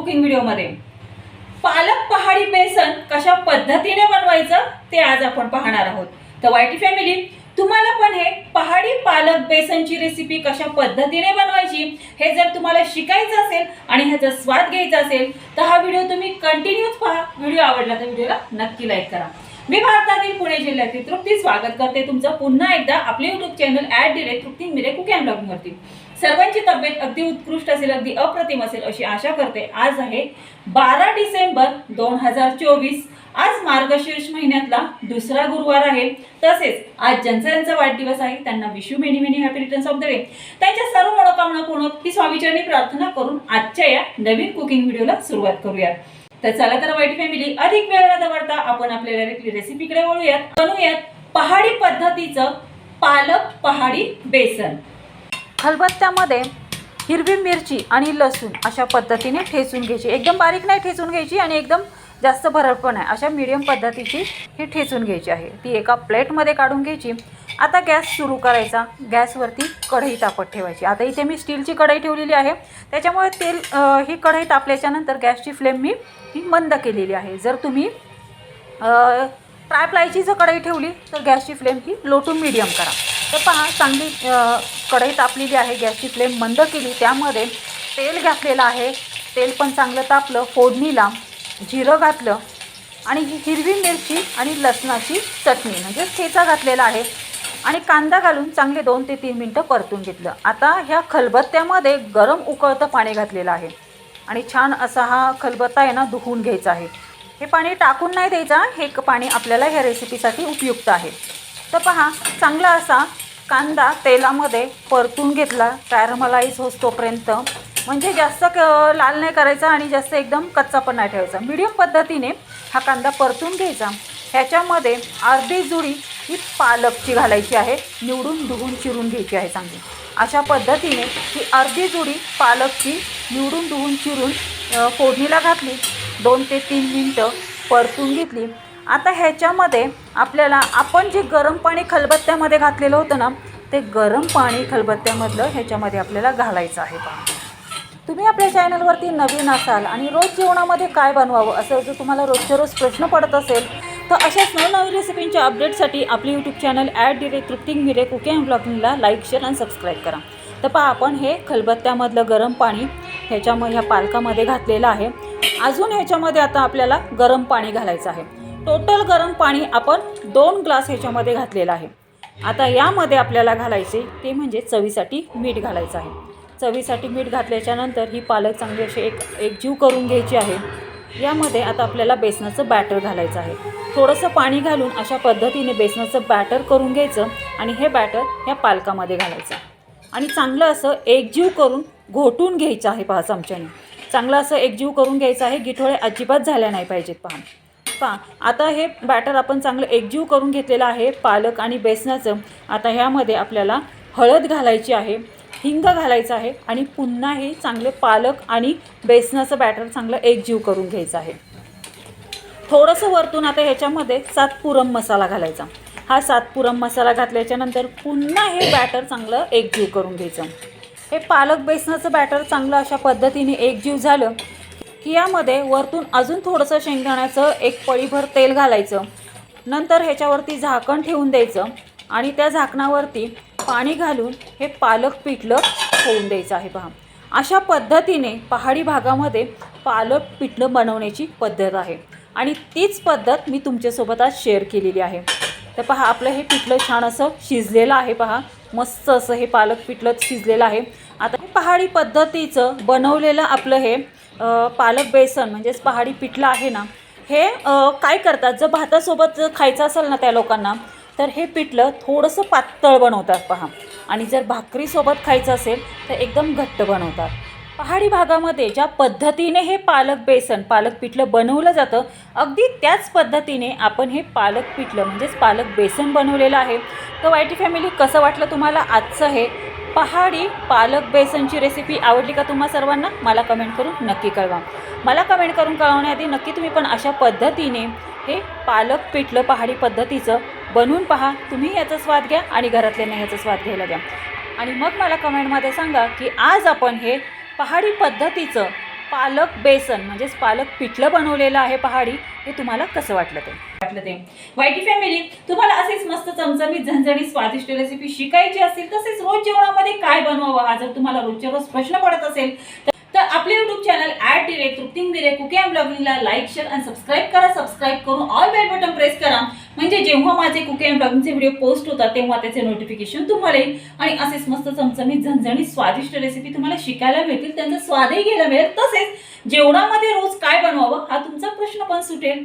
Cooking व्हिडिओमध्ये पालक पहाडी बेसन कशा पद्धतीने बनवायचं ते आज आपण पाहणार आहोत. तर वायटी फॅमिली तुम्हाला पण हे पहाडी पालक बेसनची रेसिपी कशा पद्धतीने बनवायची हे जर तुम्हाला शिकायचं असेल आणि ह्याचा स्वाद घ्यायचा असेल तर हा व्हिडिओ तुम्ही कंटिन्यूच पहा. व्हिडिओ आवडला तर व्हिडिओला नक्की लाईक करा. मी भारतातील पुणे जिल्ह्यातील तृप्ती स्वागत करते तुमचं. पुन्हा एकदा आपले YouTube channel at direct Trupti Mire cook and ब्लॉगिंगवरती सर्वांची तब्येत अगदी उत्कृष्ट असेल अगदी अप्रतिम असेल अशी आशा करते. आज आहे बारा डिसेंबर दोन हजार चोवीस. आज मार्गशीर्ष महिन्यातला दुसरा गुरुवार आहे. तसेच आज ज्यांचा यांचा वाढदिवस आहे त्यांना wish you many many happy returns of the day त्यांच्या सर्व मनोकामना पूर्ण ही स्वामीचरणी प्रार्थना करून आजच्या या नवीन कुकिंग व्हिडिओला सुरुवात करूयात. तर चला तर वाईट फॅमिली अधिक वेळ न दवडता आपण आपल्या रेसिपीकडे वळूयात. बनवूयात पहाडी पद्धतीचं पालक पहाडी बेसन. खलबत्त्यामध्ये हिरवी मिरची आणि लसूण अशा पद्धतीने ठेचून घ्यायची. एकदम बारीक नाही ठेचून घ्यायची आणि एकदम जास्त भरड पण आहे अशा मीडियम पद्धतीची ही ठेचून घ्यायची आहे. ती एका प्लेटमध्ये काढून घ्यायची. आता गॅस सुरू करायचा. गॅसवरती कढई तापत ठेवायची. आता इथे मी स्टीलची कढई ठेवलेली आहे. त्याच्यामुळे तेल ही कढई तापल्याच्यानंतर गॅसची फ्लेम मी ही मंद केलेली आहे. जर तुम्ही ट्राय प्लायची जर कढई ठेवली तर गॅसची फ्लेम ही लो टू मिडियम करा. तर पहा चांगली कढई तापलेली आहे गॅसची फ्लेम मंद केली त्यामध्ये तेल घातलेलं आहे. तेल पण चांगलं तापलं फोडणीला जिरं घातलं आणि ही हिरवी मिरची आणि लसणाची चटणी म्हणजे ठेचा घातलेला आहे. आणि कांदा घालून चांगले दोन ते तीन मिनटं परतून घेतलं. आता ह्या खलबत्त्यामध्ये गरम उकळतं पाणी घातलेलं आहे. आणि छान असा हा खलबत्ता आहे ना धुवून घ्यायचा आहे. हे पाणी टाकून नाही द्यायचा हे पाणी आपल्याला ह्या रेसिपीसाठी उपयुक्त आहे. तर पहा चांगला असा कांदा तेलामध्ये परतून घेतला कॅरमलाईज होतोपर्यंत म्हणजे जास्त क लाल नाही करायचा आणि जास्त एकदम कच्चा पण नाही ठेवायचा. मिडियम पद्धतीने हा कांदा परतून घ्यायचा. ह्याच्यामध्ये अर्धी जुडी ही पालकची घालायची आहे. निवडून धुवून चिरून घ्यायची आहे चांगली. अशा पद्धतीने ही अर्धी जुडी पालकची निवडून धुवून चिरून फोडणीला घातली. दोन ते तीन मिनटं परतून घेतली. आता ह्याच्यामध्ये आपल्याला आपण जे गरम पाणी खलबत्त्यामध्ये घातलेलं होतं ना ते गरम पाणी खलबत्त्यामधलं ह्याच्यामध्ये आपल्याला घालायचं आहे तुम्ही आपल्या चॅनलवरती नवीन असाल आणि रोज जेवणामध्ये काय बनवावं असं जर तुम्हाला रोजच्या रोज प्रश्न पडत असेल तर अशाच नवनवीन रेसिपींच्या अपडेटसाठी आपले यूट्यूब चॅनल ॲट डिरे क्रिप्टिंग मिरे कुकिंग अँड ब्लॉगिंगला लाईक शेअर आणि सबस्क्राईब करा. तर पहा आपण हे खलबत्त्यामधलं गरम पाणी ह्याच्यामध्ये ह्या पालकामध्ये घातलेलं आहे. अजून ह्याच्यामध्ये आता आपल्याला गरम पाणी घालायचं आहे. टोटल गरम पाणी आपण दोन ग्लास ह्याच्यामध्ये घातलेलं आहे. आता यामध्ये आपल्याला घालायचे ते म्हणजे चवीसाठी मीठ घालायचं आहे. चवीसाठी मीठ घातल्याच्या नंतर ही पालक चांगली अशी एक एकजीव करून घ्यायची आहे. यामध्ये आता आपल्याला बेसनाचं बॅटर घालायचं आहे. थोडंसं पाणी घालून अशा पद्धतीने बेसनाचं बॅटर करून घ्यायचं आणि हे बॅटर ह्या पालकामध्ये घालायचं आणि चांगलं असं एकजीव करून घोटून घ्यायचं आहे पहा चमच्याने. चांगलं असं एकजीव करून घ्यायचं आहे गिठोळे अजिबात झाल्या नाही पाहिजेत पहा. पहा आता हे बॅटर आपण चांगलं एकजीव करून घेतलेलं आहे पालक आणि बेसनाचं. आता ह्यामध्ये आपल्याला हळद घालायची आहे हिंग घालायचं आहे आणि पुन्हा हे चांगले पालक आणि बेसनाचं बॅटर चांगलं एकजीव करून घ्यायचं आहे. थोडंसं वरतून आता ह्याच्यामध्ये सातपुरम मसाला घालायचा. हा सातपुरम मसाला घातल्याच्यानंतर पुन्हा हे बॅटर चांगलं एकजीव करून घ्यायचं. हे पालक बेसनाचं बॅटर चांगलं अशा पद्धतीने एकजीव झालं की यामध्ये वरतून अजून थोडंसं शेंगदाण्याचं एक पळीभर तेल घालायचं. नंतर ह्याच्यावरती झाकण ठेवून द्यायचं आणि त्या झाकणावरती पाणी घालून हे पालक पिठलं होऊन द्यायचं आहे पहा. अशा पद्धतीने पहाडी भागामध्ये पालक पिठलं बनवण्याची पद्धत आहे. आणि तीच पद्धत मी तुमच्यासोबत आज शेअर केलेली आहे. तर पहा आपलं हे पिठलं छान असं शिजलेलं आहे पहा. मस्त असं हे पालक पिठलं शिजलेलं आहे. आता हे पहाडी पद्धतीचं बनवलेलं आपलं हे पालक बेसन म्हणजेच पहाडी पिठलं आहे ना हे काय करतात? जर भातासोबत जर खायचं असेल ना त्या लोकांना तर हे पिठलं थोडंसं पातळ बनवतात पहा. आणि जर भाकरीसोबत खायचं असेल तर एकदम घट्ट बनवतात. पहाडी भागामध्ये ज्या पद्धतीने हे पालक बेसन पालक पिठलं बनवलं जातं अगदी त्याच पद्धतीने आपण हे पालक पिठलं म्हणजेच पालक बेसन बनवलेलं आहे. तर वाईटी फॅमिली कसं वाटलं तुम्हाला आजचं हे? पहाडी पालक बेसनची रेसिपी आवडली का तुम्हा सर्वांना? मला कमेंट करून नक्की कळवा. मला कमेंट करून कळवण्याआधी नक्की तुम्ही पण अशा पद्धतीने हे पालक पिठलं पहाडी पद्धतीचं बनवून पहा. तुम्ही याचा स्वाद घ्या आणि घरातल्यांना याचा स्वाद घ्यायला द्या. आणि मग मला कमेंटमध्ये सांगा की आज आपण हे पहाडी पद्धतीचं पालक बेसन म्हणजेच पालक पिठलं बनवलेलं आहे पहाडी हे तुम्हाला कसं वाटलं ते? वाटलं ते. वाईटी फॅमिली तुम्हाला असेच मस्त चमचमीत झणझणीत स्वादिष्ट रेसिपी शिकायची असेल तसेच रोज जेवणामध्ये काय बनवावं हा जर तुम्हाला रोजच्या रोज प्रश्न पडत असेल तर- आपले युट्यूब चॅनल ॲड डिरेक्ट तृप्तिंग दिरे कुके अँड ब्लॉगिंगला लाईक शेअर आणि सबस्क्राईब करा. सबस्क्राईब करून ऑल बेल बटन प्रेस करा. म्हणजे जेव्हा माझे कुके अँड ब्लॉगिंगचे व्हिडिओ पोस्ट होतात तेव्हा त्याचे नोटिफिकेशन तुम्हाला येईल. आणि असेच मस्त चमचमीत झणझणीत स्वादिष्ट रेसिपी तुम्हाला शिकायला मिळतील त्यांचा स्वादही घ्यायला मिळेल. तसेच जेवणामध्ये रोज काय बनवावं हा तुमचा प्रश्न पण सुटेल.